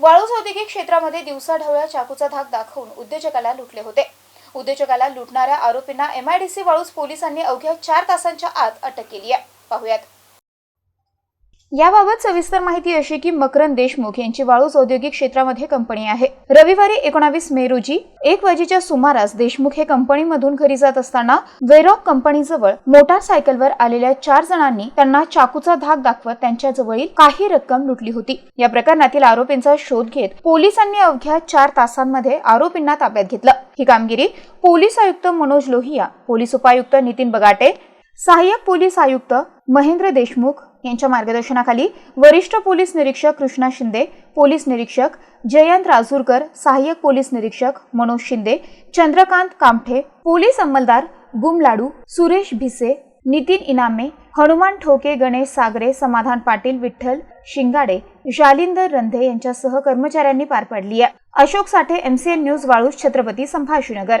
वाळूज औद्योगिक क्षेत्रामध्ये दिवसाढवळ्या चाकूचा धाक दाखवून उद्योजकाला लुटले होते. उद्योजकाला लुटणाऱ्या आरोपींना एमआयडीसी वाळूज पोलिसांनी अवघ्या चार तासांच्या आत अटक केली आहे. पाहुयात. याबाबत सविस्तर माहिती अशी की मकरंद देशमुख यांची वाळूज औद्योगिक क्षेत्रामध्ये कंपनी आहे. रविवारी एकोणावीस मे रोजी एक वाजेच्या सुमारास देशमुख हे कंपनीमधून घरी जात असताना वेरॉक कंपनीजवळ मोटारसायकलवर आलेल्या चार जणांनी त्यांना चाकूचा धाक दाखवत त्यांच्या जवळील काही रक्कम लुटली होती. या प्रकरणातील आरोपींचा शोध घेत पोलिसांनी अवघ्या चार तासांमध्ये आरोपींना ताब्यात घेतलं. ही कामगिरी पोलीस आयुक्त मनोज लोहिया पोलीस उपायुक्त नितीन बगाटे सहाय्यक पोलीस आयुक्त महेंद्र देशमुख यांच्या मार्गदर्शनाखाली वरिष्ठ पोलीस निरीक्षक कृष्णा शिंदे पोलीस निरीक्षक जयंत राजूरकर सहाय्यक पोलीस निरीक्षक मनोज शिंदे चंद्रकांत कामठे पोलीस अंमलदार गुमलाडू सुरेश भिसे नितीन इनामे हनुमान ठोके गणेश सागरे समाधान पाटील विठ्ठल शिंगाडे जालिंदर रंधे यांच्यासह कर्मचाऱ्यांनी पार पाडली आहे. Ashok Sathe MCN news Waluj Chhatrapati Sambhajinagar.